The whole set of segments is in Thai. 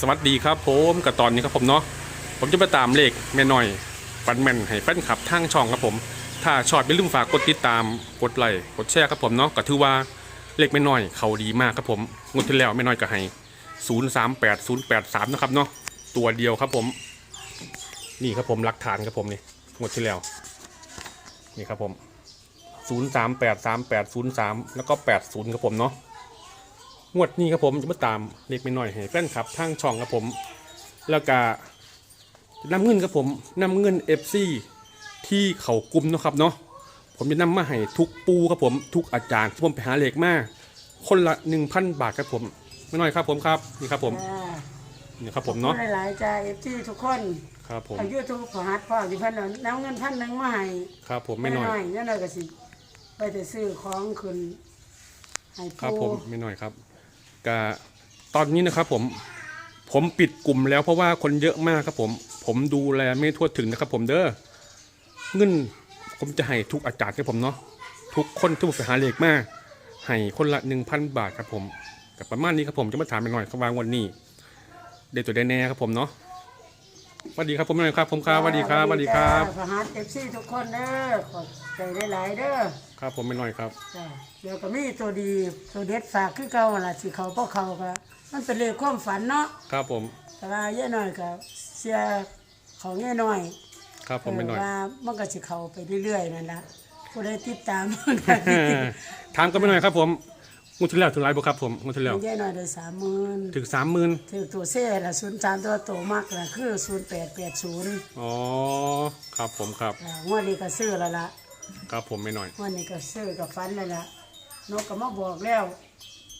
สวัสดีครับผมกับตอนนี้ครับผมเนาะผมจะไปตามเลขแม่น้อยฟันแมนให้แฟนคลับทางช่องครับผม ถ้าชอบอย่าลืมฝากกดติดตามกดไลค์กดแชร์ครับผมเนาะก็ถือว่าเลขแม่น้อยเขาดีมากครับผมงวดที่แล้วแม่น้อยก็ให้ศูนย์สามแปดศูนย์แปดสามนะครับเนาะตัวเดียวครับผม นี่ครับผมหลักฐานครับผมนี่งวดที่แล้วนี่ครับผมศูนย์สามแปดสามแปดศูนย์สามแล้วก็แปดศูนย์ครับผมเนาะ งวดนี้ครับผมจะมาตามเล็กไปหน่อยให้แฟนคลับทางช่องครับผม แล้วก็นำเงินครับผมนำเงิน FC ที่เขากลุ่มเนาะครับเนาะผมจะนำมาให้ทุกปูครับผมทุกอาจารย์ที่ผมไปหาเลขมาคนละ 1,000 บาทครับผมไม่น้อยครับผมครับนี่ครับผมจ้านี่ครับผมเนาะหลายๆจ้าเอฟซีทุกคนครับผมเอายูทูบขอฮัดพ่ออยู่เพันนั้นน้ำเงินพันหนึ่งมาให้ครับผมไม่น้อยนี่น้อยก็สิไปแต่ซื้อของคืนให้ครับผปูมไม่น้อยครับ กะตอนนี้นะครับผมผมปิดกลุ่มแล้วเพราะว่าคนเยอะมากครับผมผมดูแลไม่ทั่วถึงนะครับ ผมเด้อเงินผมจะให้ทุกอาจารย์ครับผมเนาะทุกคนที่ผมไปหาเลขมาให้คนละหนึ่งพันบาทครับผมกับประมาณนี้ครับผมจะมาถามไปหน่อยครับวางวันนี้เดี๋ยวตัวได้แน่ครับผมเนาะ สวัสดีครับผมหน่อยครับ ผมครับสวัสดีครับสวัสดีครับขอฮัดเอฟซีทุกคนเด้อขอใจหลายๆเด้อครับผมไม่น้อยครับ จ้าเดี๋ยวก็มีตัวดีตัวเด็ดฝากคือเก่าหั่นล่ะสิเขาพวกเขาก็มันเป็นเรื่องความฝันเนาะครับผม แต่ว่าย่าน้อยก็เสียของย่าน้อยครับผมไม่น้อยเว่ามันก็สิเข้าไปเรื่อยๆนั่นละผู้ใดติดตามมันก็สิติดถามกันไม่น้อยครับผม งวดที่แล้วถึงไรบ่ครับผมงวดที่แล้วมันย่ายหน่อยได้สามหมื่นถึงสามหมื่นถือตัวเซ่ละศูนย์สามตัวโตมากละคือศูนย์แปดแปดศูนย์อ๋อครับผมครับงวดนี้ก็ซื้อแล้วละครับผมไม่น้อยงวดนี้ก็ซื้อกับฟันแล้วละนกก็มาบอกแล้ว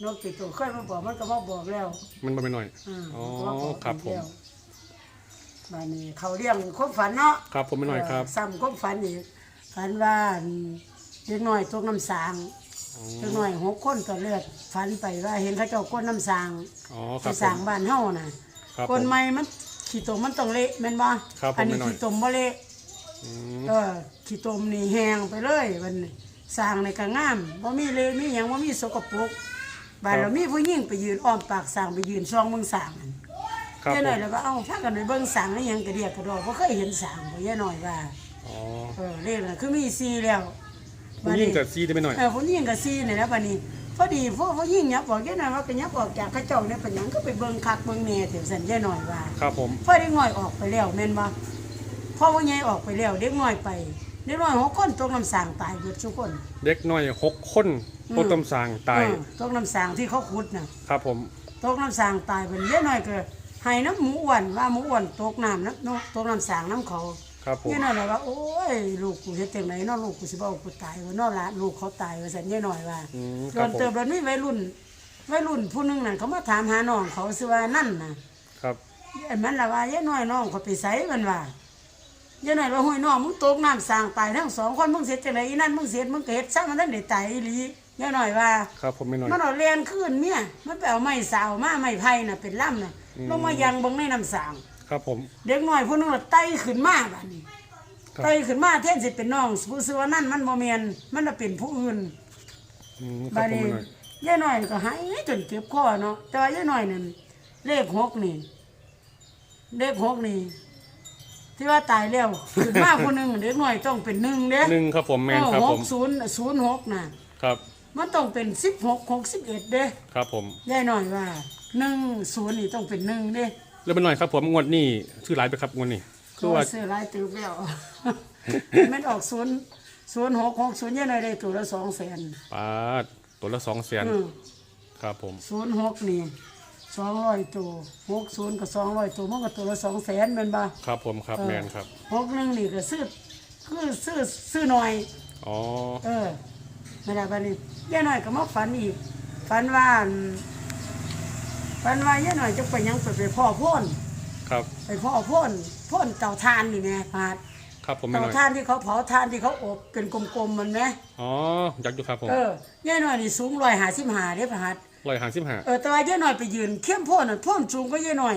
นกติดตัวเคยมาบอกมันก็มาบอกแล้ว มันบ่ไม่น้อยอืมอ๋อมันก็มาบอกครับผมแล้วบ้านนี้เขาเลี้ยงความฝันเนาะครับผมไม่น้อยครับเซ้ำความฝันอีกฝันว่าเล็กน้อยตกน้ำสาง เล็กน้อยหกคนก็เลือดฝันไปว่าเห็นเขาเจ้าก้นน้ำสางอ๋อคไปรับผสร้างม บ้านเฮาน่ะครับคนผมใหม่มันขี้ตมมันต้องเละแม่นบ่ครับผมอันี้แม่น้อย ขี้ตมบ่เละอืมเออขี้ตมนี่แห้งไปเลยมันนี้สร้างในก็งามบ่มีเละมีหยังบ่มีสกปรกบ้านเรามีผู้หญิงไปยืนอ้อมปากสร้างไปยืนซ่องเบิ่งสร้างนั่น ครับยายผหน่อยมแล้วก็เอ้าพากันไปเบิ่งสร้างแล้วหยังกระเดียกกระดอกบ่เคยเห็นสร้างบ่ยายหน่อยว่าอ๋อเออเลขน่ะคือมีซีแล้ว ผู้ยิ่งกับซีได้ไม่น้อย เออผู้หญิงก็ซีนี่แหละบัดนี้พอดีพวกผู้หญิงยับบอกยายหน่อยว่าเป็นยับออกจากเขาเจ้าเนี่ยเป็นหยังก็ไปเบิ่งคักเบิ่งแหน่ถึงสันยายหน่อยว่า ครับผม พ่อเด็กน้อยออกไปแล้วแม่นบ่พ่อว่าใหญ่ออกไปแล้วเด็กน้อยไปเด็กน้อยหกคนตกน้ำสางตายเบิดทุกคน เด็กน้อยหกคนโคตรตำสางตาย เออตกน้ำสางที่เขาขุดน่ะครับผม ตกน้ำสางตายเป็นเด็กน้อยก็ให้น้ำหมูอ้วนว่าหมูอ้วนตกน้ำน้ำนกตกน้ำสางน้ำเขา ครับผมเด็กน้อยเลยว่าโอ้ยลูกกูเฮ็ดจังไหนเนาะลูกกูสิบ่เอากูตายว่าเนาะล่ะลูกเขาตายว่าซั่นเด็กน้อยว่าอืมคโดรับนผมเติบโดนมีวัยรุ่นวัยรุ่นผู้หนึงนั่นเขามาถามหาน้องเขาสิว่านั่นน่ะ ครับ ไอ้มันละว่าย่าน้อยน้องเขาไปใส่มันว่าย่าน้อยว่าห้วยน้องมึงตกน้ำสร้างตายทั้งสองคนมึงเสียจังไดอีนั่นมึงเสียมึงก็เฮ็ดซะมันทันได้ตายอีหลีย่าน้อยว่า ครับผมไม่น้อย มันเอาเลียนขึ้นเมียมันไปเอาไม้สาวมาไม้ไผ่น่ะเป็นล่ำน่ะลงมายังเบิ่งในน้ำสาง ครับผม เด็กน้อยผู้นึงน่ะไต่ขึ้นมาบัดนี้ครับ ไต่ขึ้นมาแทนสิเป็นน้องผู้ซื้อว่านั่นมันบ่แม่นมันน่ะเป็นผู้อื่นอืมครับบาผมนี้ไม่น้อยย่าน้อยก็หายจนเจ็บคอเนาะแต่ว่าย่าน้อยนั่นเลขหกนี่ เลขหกนี่ ที่ว่าตายแล้วขึ้นมาคนหนึ่งเด็กน้อยต้องเป็นหนึ่งเด้หนึ่งครับผมแมนครับหผกมศูนย์ศูนย์หกน่ะ ครับมันต้องเป็นสิบหกหกสิบเอ็ดเด้ ครับผมย่าน้อยว่าหนึ่งศูนย์นี่ต้องเป็นหนึ่งเด้ แล้วไม่น้อยครับ ผมงวดนี้ชื่อหลายไปครับงวดนี้คือว่าโซื้อหลายตืบแล้ว มันออกศูนย์ศูนย์หกหกศูนย์ย่าน้อยได้ตัวละสองแสนปาดตัวละสองแสนครับผมศูนย์หกนี่สองร้อยตัวหกศูนย์กับสองร้อยตัวมันก็ตัวละสองแสนเป็นบ่ครับผมครับแมนครับหกหนึ่งนี่ก็ซื้อคือซื้อซื้อหน่อยอ๋อเออไม่ได้บัดนี้ย่าหน่อยก็มาฝันอีกฝันว่า อั่นฝันว่าย่าหน่อยจะไปหยังไปไปพ่อโพ่นครับ ไปพ่อโพ่นโพ่นเตาถ่านนี่แม่พาดครับผมไม่เตาน้อยถ่านที่เขาเผาถ่านที่เขาอบเป็นกลมๆมันไหมอ๋อยักษ์อยู่ครับผมเออย่าหน่อยนี่สูงร้อยหาสิบหาเด้พาดร้อยห้าสิบห้าเออแต่ว่าย่าหน่อยไปยืนเข้มโพ่นน่ะโพ่นสูงก็ย่าหน่อย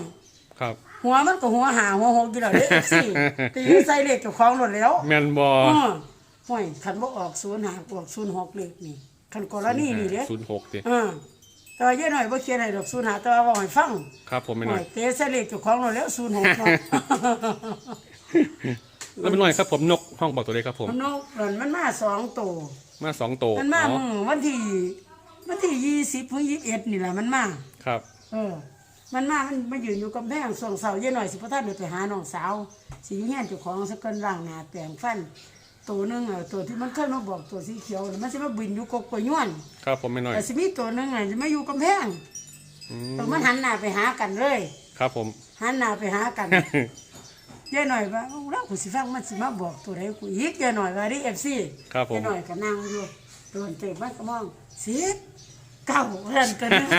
ครับ หัวมันก็หัวหาหัวหกอยู่แล้วเด้สิตีใส่เลขเจ้าของหมดแล้วแมนบออ๋อห่วยคันบ่ออกศูนย์หาออกศูนย์หกเลขนี่คันกรณีนี่เด้ศูนย์หกดิเออ แต่ว่าเยอะหน่อยบ่เขียนให้ดอกศูนย์หาแต่ว่าบอกให้ฟังครับผมไม่หน้น่ออยยเตะเสเลขเจ้าของเราแล้วศูนย์หกเนาะ แล้วไม่น้อยครับผมนกห้องบอกตัวเลยครับผม มันนกนั่นมันมาสองตัวมาสองตัวมันมาอ๋อมื้อวันที่วันที่ยี่สิบถึงยี่สิบเอ็ดนี่แหละมันมา ครับ เออ มันมา มันมายืนอยู่กำแพงส่วงเสาเย็นหน่อยสิพ่อท่านเดินไปหาน้องสาว สิอยู่เฮียนเจ้าของสักเกินร่างหน้าแปลงฟัน ตัวหนึงอะตัวที่มันเคยมาบอกตัวสีเขียวน่ะมันสิมาบินอยู่กกกวยย้วนครับผมไม่น้อยแต่สิมีตัวหนึงอะจะมาอยู่กำแพงอืมตัวมันหันหน้าไปหากันเลยครับผม หันหน้าไปหากัน ยายหน่อยว่าเรากูสิฟังมันสิมาบอกตัวใดกูอีกยายหน่อยว่าดิ FC ครับผม ยายหน่อยก็นั่งอยู่โดนเตะมันก็มองสิเก่าเรื่องตัวนึง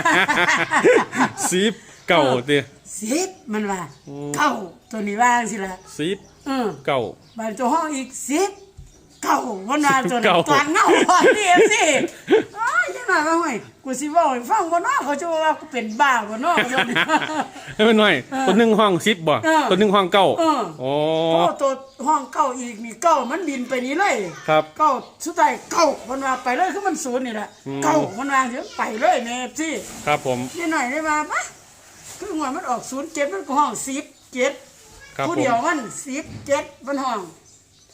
ซีบเก่าเตี้ยสิบมันว่าเก้าตัวนี้ว่างสิละซีบเออเก่าบานตัวห้องอีกสิบ เก้ามันว่าตัวเก้านี้ตัวเงาพอดีสิอ้ายยังไงว่าห่วยกูสิบอกให้ฟังบ่เนาะเขาจะว่ากูเป็นบ้าบ่เนาะเดี๋ยวนี้ไม่น้อยตัวหนึ่งห้องซิบบ่เออตัวหนึ่งห้องเก้าเออ โอ้โอ้ตัวห้องเก้าอีกนี่เก้ามันบินไปนี่เลย ครับ เก้าสุดท้ายเก้ามันว่าไปเลยคือมันศูนย์นี่แหละอืม เก้ามันว่าเดี๋ยวไปเลยแม่สิครับผมนี่หน่อยได้มาปะคือหัวมันออกศูนย์เจ็ดมันก็ห้องสิบเจ็ดครับผู้ผมเดียวมันสิบเจ็ดมันห้อง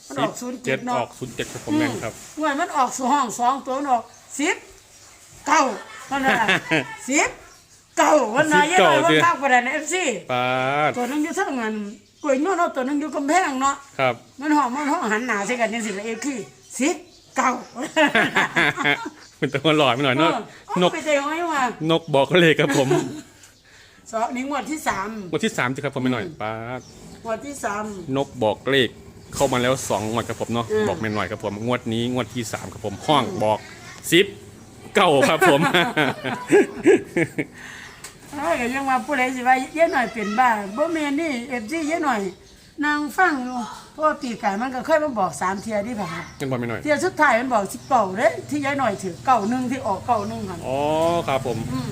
มันออกศูนย์เจ็เจ็ดดอเนาะอกศูนย์เจ็ดครับผมแม่นครับ หน่วยมันออกสู่ห้องสองตัวมันออกสิบเก้ามันน่ะ สิบเก้าวันน่ะสิยับงไงเก้าว่าสิทักประเด็นเอฟซีปาดตัวหนึงอยู่ทั้งนั้นกล้วยนวลเนาะตัวหนึงอยู่กำแพงเนาะครับ มันห้องมันห้องหันหน้าใส่กันจังสิละเอฟคือสิบเก้าเป็นตัวหลอดไปหน่อยเนาะนกไปใจห้อยว่านกบอกเลยครับผมสองนี่งวดที่สามงวดที่สามสิครับผมไม่หน่อยปาดงวดที่สามนกบอกเลข เข้ามาแล้วสองงวดครับผมเนาะอืม บอกไม่หน่อยครับผมงวดนี้งวดที่สามครับผมห้องบอกซิปเก้าครับผม เอ้ยก็ยังว่าผู้ใดสิว่าเย้หน่อยเป็นบ้าบ่แม่นนี่เอฟซีเย้หน่อย นางฟังอยู่เพราะว่าปีกายมันก็เคยมาบอกสามเทียที่ผ่านมายังบอกไม่หน่อยเทียสุดท้ายมันบอกสิบเก่าเด้ที่ย้ายหน่อยถือเก่าหนึ่งที่ออกเก่าหนึ่งหันอ๋อครับผม อืม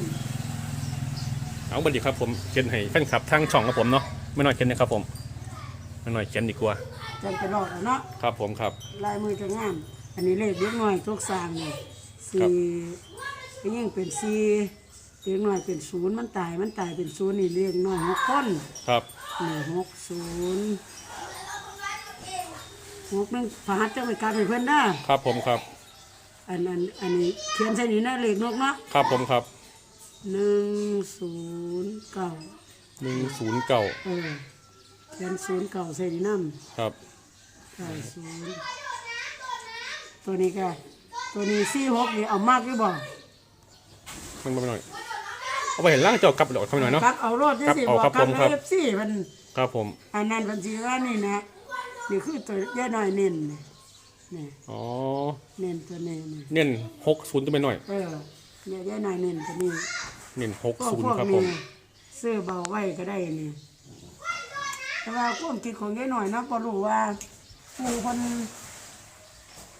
เอาบัดดีครับผมเขียนให้แฟนคลับทางช่องครับผมเนาะไม่หน่อยเขียนนะครับผมไม่ หน่อยเขียนดีกว่าจังไปรอดแล้วเนาะครับผมครับ ลายมือจะงาม อันนี้เลขเล็กน้อยทุกสร้างนี่ครัสี่บ ก็ยังเป็นสี่เล็กน้อยเป็นศูนย์มันตายมันตายเป็นศูนย์นี่เล็กน้อยหกคนครับนี่หกศูนย์หกหนึงพหัสจังไปการให้เพื่อนได้ครับผมครับอันอันอันนี้เขียนใส่นี่นะเลขนกเนาะครับผมครับหนึ่งศูนย์เก้าหนึ่งศูนย์เก้าเออ เขียนศูนย์เก้าใส่นี่น้ำครับเก้าศูนย์ตัวนี้ก็ตัวนี้สี่หกนี่เอามากหรือบ่มันไม่หน่อย เอาไปเห็นล่างจอกลับเดี๋ยวเข้าไปหน่อยเนาะ ครับเอารถได้สิครับบเอาอกครับกัผนมครับ เอฟซีมันครับผม อันนั้นพันธีว่านี่นะนี่คือตัวย่าน้อยเน้นนี่นี่อ๋อ เน้นตัวนี้นี่เน้นหกศูนย์จะไปหน่อย เออเนี่ยย่าน้อยเน้นตัวนี้ เน้นหกพวกศูนพย์วกครับผนี้ม ซื้อเบาไว้ก็ได้นี่ แต่ว่าความคิดของย่าน้อยเนาะก็รู้ว่าปูคน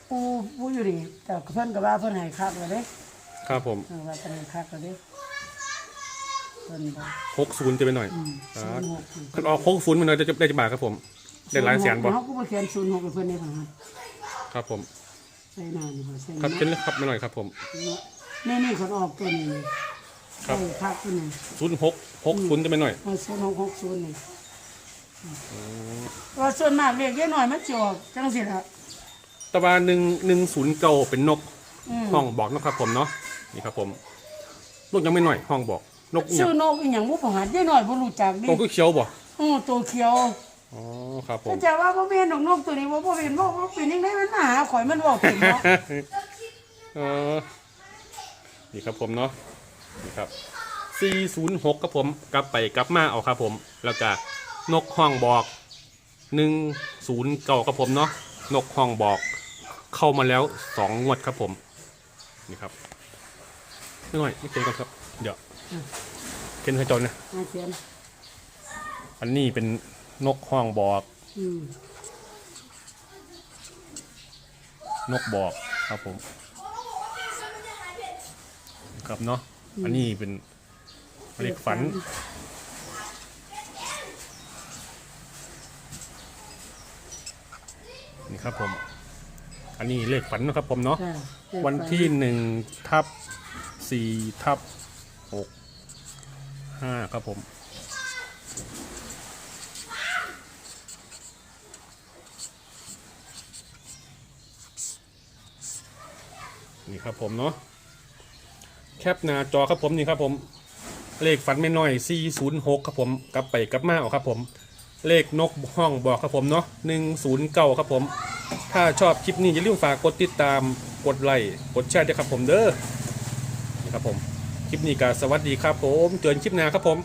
ปูปูอยู่นี่แต่เพิ่นก็ว่าเพิ่นให้คักเลยเด้ครับผมเออว่าเพิ่นให้คักเลยเด้เพิ่นบอกหกศูนย์จะไปหน่อยอืมคศูรับนย์หกนี่คันออกหกศูนย์มันเลยจะได้จะบาทครับผมได้หลายแสนบ่เขาก็มาเขียนศูนย์หกให้เพิ่นได้ผ่านครับผมใส่นานบ่ใส่ครับเนาะเช่นครับไม่หน่อยครับผมนี่นี่คนออกตัวนี้ครับ ใส่พักตัวนี้ ศูนย์หกหกศูนย์จะไปหน่อย เอาศูน ว่าส่วนมากเรียกเยอะหน่อยมันจะออกจังสิละแตะวันหนึ่งหนึ่งศูนย์เก้าเป็นนกอืมห้องบอกนะครับผมเนาะนี่ครับผมนกยังไม่หน่อยห้องบอกนกอีหยัชื่องนกอีหยังบ่ประหารเยอะหน่อยบ่รู้จักดินกคือเขียวบ่อือตัวเขียวอ๋อครับผมแต่จะว่าบ่แม่นดอกนกตัวนี้บ่บ่เป็นบ่บ่เป็นจังไดมันมาหาข่อยมันเว้าเป็นเนาะ เออนี่ครับผมเนาะนี่ครับ 406 ครับผม กลับไปกลับมาเอาครับผม แล้วก็ นกห้องบอก109ครับผมเนาะนกห้องบอก เข้ามาแล้วสองงวดครับผมนี่ครับไม่หน่อยไม่เกินกันครับ เดี๋ยวเกินให้จนนะมาเขียนอันนี้เป็นนกห้องบอก อืมนกบอกครับผมครับเนาะอันนี้เป็นเลขฝันนี่ ครับผม อันนี้เลขฝันนะครับ ผมเนาะจ้ะวันที่หนึ่งทับสี่ทับหกห้าครับผม นี่ครับผมเนาะแคปหน้าจอครับผมนี่ครับผม เลขฝันไม่น้อย 406 ครับผม กลับไปกลับมาเอาครับผม เลขนกห้องบอกครับผมเนาะ109 ครับผม ถ้าชอบคลิปนี้อย่าลืมฝากกดติดตามกดไลค์กดแชร์ด้วยครับผมเด้อนี่ครับผมคลิปนี้ก็สวัสดีครับผมเจอกันคลิปหน้าครับผม